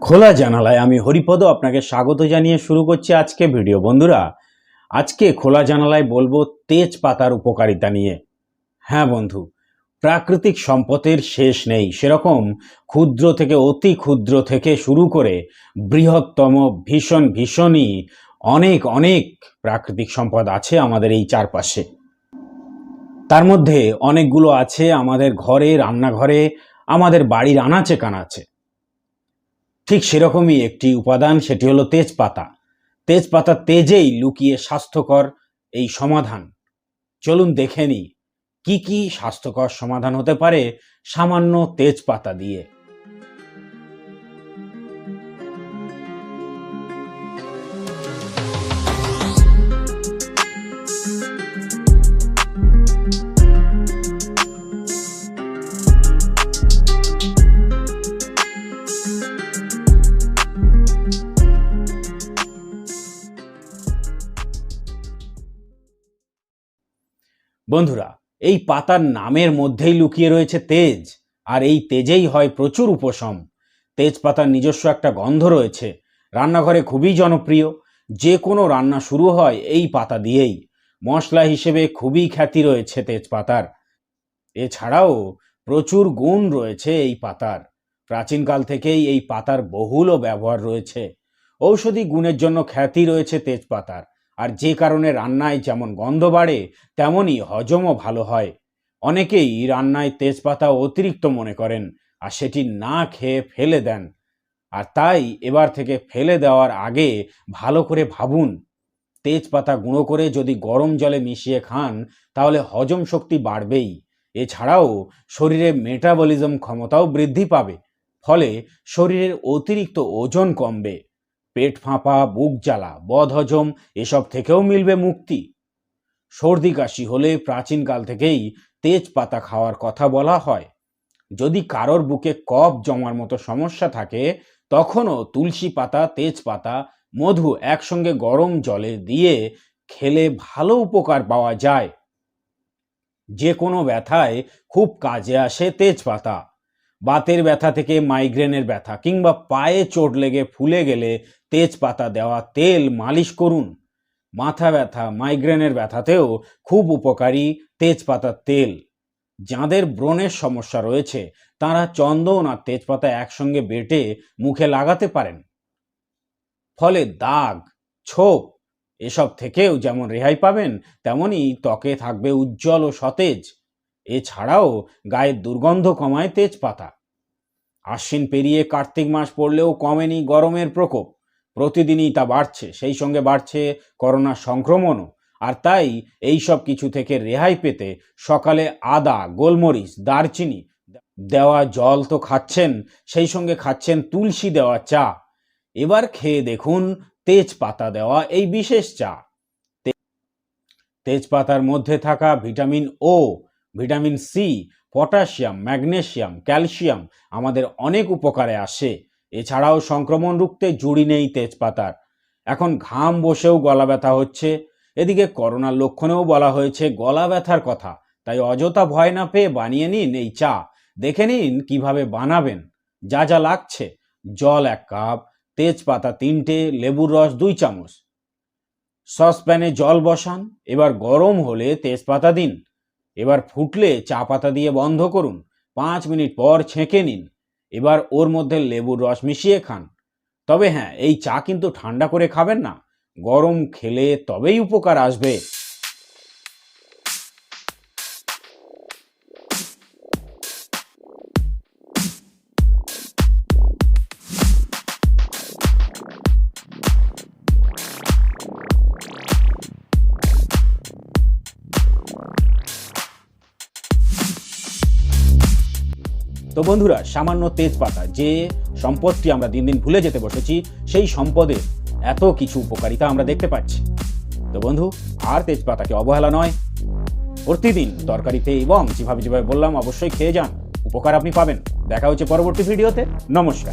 খোলা জানালায় আমি হরিপদ আপনাকে স্বাগত জানিয়ে শুরু করছি আজকে ভিডিও। বন্ধুরা, আজকে খোলা জানালায় বলব তেজপাতার উপকারিতা নিয়ে। হ্যাঁ বন্ধু, প্রাকৃতিক সম্পদের শেষ নেই। সেরকম ক্ষুদ্র থেকে অতি ক্ষুদ্র থেকে শুরু করে বৃহত্তম, ভীষণ ভীষণই অনেক অনেক প্রাকৃতিক সম্পদ আছে আমাদের এই চারপাশে। তার মধ্যে অনেকগুলো আছে আমাদের ঘরে, রান্নাঘরে, আমাদের বাড়ির আনাচে কানাচে। ঠিক সেরকমই একটি উপাদান, সেটি হলো তেজপাতা। তেজপাতা তেজেই লুকিয়ে স্বাস্থ্যকর এই সমাধান। চলুন দেখে নিই, কি কি স্বাস্থ্যকর সমাধান হতে পারে সামান্য তেজপাতা দিয়ে। বন্ধুরা, এই পাতার নামের মধ্যেই লুকিয়ে রয়েছে তেজ, আর এই তেজেই হয় প্রচুর উপশম। তেজপাতার নিজস্ব একটা গন্ধ রয়েছে। রান্নাঘরে খুবই জনপ্রিয়। যে কোনো রান্না শুরু হয় এই পাতা দিয়েই। মশলা হিসেবে খুবই খ্যাতি রয়েছে তেজপাতার। এছাড়াও প্রচুর গুণ রয়েছে এই পাতার। প্রাচীনকাল থেকেই এই পাতার বহুল ব্যবহার রয়েছে। ঔষধি গুণের জন্য খ্যাতি রয়েছে তেজপাতার। আর যে কারণে রান্নায় যেমন গন্ধ বাড়ে, তেমনই হজমও ভালো হয়। অনেকেই রান্নায় তেজপাতা অতিরিক্ত মনে করেন আর সেটি না খেয়ে ফেলে দেন। আর তাই এবার থেকে ফেলে দেওয়ার আগে ভালো করে ভাবুন। তেজপাতা গুঁড়ো করে যদি গরম জলে মিশিয়ে খান, তাহলে হজম শক্তি বাড়বেই। এছাড়াও শরীরে মেটাবলিজম ক্ষমতাও বৃদ্ধি পাবে। ফলে শরীরের অতিরিক্ত ওজন কমবে। পেট ফাঁপা, বুক জ্বালা বদহজম এসব থেকেও মিলবে মুক্তি। সর্দি কাশি হলে প্রাচীনকাল থেকেই তেজপাতা খাওয়ার কথা বলা হয়। যদি কারোর বুকে কফ জমার মতো সমস্যা থাকে, তখনও তুলসী পাতা, তেজপাতা, মধু একসঙ্গে গরম জলে দিয়ে খেলে ভালো উপকার পাওয়া যায়। যে কোনো ব্যথায় খুব কাজে আসে তেজপাতা। বাতের ব্যথা থেকে মাইগ্রেনের ব্যথা কিংবা পায়ে চোট লেগে ফুলে গেলে তেজপাতা দেওয়া তেল মালিশ করুন। মাথা ব্যথা, মাইগ্রেনের ব্যথাতেও খুব উপকারী তেজপাতার তেল। যাদের ব্রণের সমস্যা রয়েছে, তারা চন্দন আর তেজপাতা একসঙ্গে বেটে মুখে লাগাতে পারেন। ফলে দাগ, ছোপ এসব থেকেও যেমন রেহাই পাবেন, তেমনই ত্বকে থাকবে উজ্জ্বল ও সতেজ। এছাড়াও গায়ের দুর্গন্ধ কমায় তেজপাতা। আশ্বিন পেরিয়ে কার্তিক মাস পড়লেও কমেনি গরমের প্রকোপ। প্রতিদিনই তা বাড়ছে, সেই সঙ্গে বাড়ছে করোনা সংক্রমণও। আর তাই এই সব কিছু থেকে রেহাই পেতে সকালে আদা, গোলমরিচ, দারচিনি, দেওয়া জল তো খাচ্ছেন, সেই সঙ্গে খাচ্ছেন তুলসী দেওয়া চা। এবার খেয়ে দেখুন তেজপাতা দেওয়া এই বিশেষ চা। তেজপাতার মধ্যে থাকা ভিটামিন ও vitamin C potassium, magnesium, calcium আমাদের অনেক উপকারে আসে। এছাড়াও সংক্রমণ রুখতে জুড়ি নেই তেজপাতার। এখন ঘাম বসেও গলা ব্যথা হচ্ছে। এদিকে করোনার লক্ষণেও বলা হয়েছে গলা ব্যথার কথা। তাই অযথা ভয় না পেয়ে বানিয়ে নিন এই চা। দেখে নিন কীভাবে বানাবেন। যা যা লাগছে। জল এক কাপ, তেজপাতা তিনটে, লেবুর রস দুই চামচ। সসপ্যানে জল বসান। এবার গরম হলে তেজপাতা দিন। এবার ফুটলে চা পাতা দিয়ে বন্ধ করুন। পাঁচ মিনিট পর ছেঁকে নিন। এবার ওর মধ্যে লেবুর রস মিশিয়ে খান। তবে হ্যাঁ এই চা কিন্তু ঠান্ডা করে খাবেন না। গরম খেলে তবেই উপকার আসবে। তো বন্ধুরা, সামান্য তেজপাতা, যে সম্পদটি আমরা দিন দিন ভুলে যেতে বসেছি, সেই সম্পদের এত কিছু উপকারিতা আমরা দেখতে পাচ্ছি। তো বন্ধু, আর তেজপাতাকে অবহেলা নয়। প্রতিদিন তরকারিতে এবং যেভাবে যেভাবে বললাম, অবশ্যই খেয়ে যান। উপকার আপনি পাবেন। দেখা হচ্ছে পরবর্তী ভিডিওতে। নমস্কার।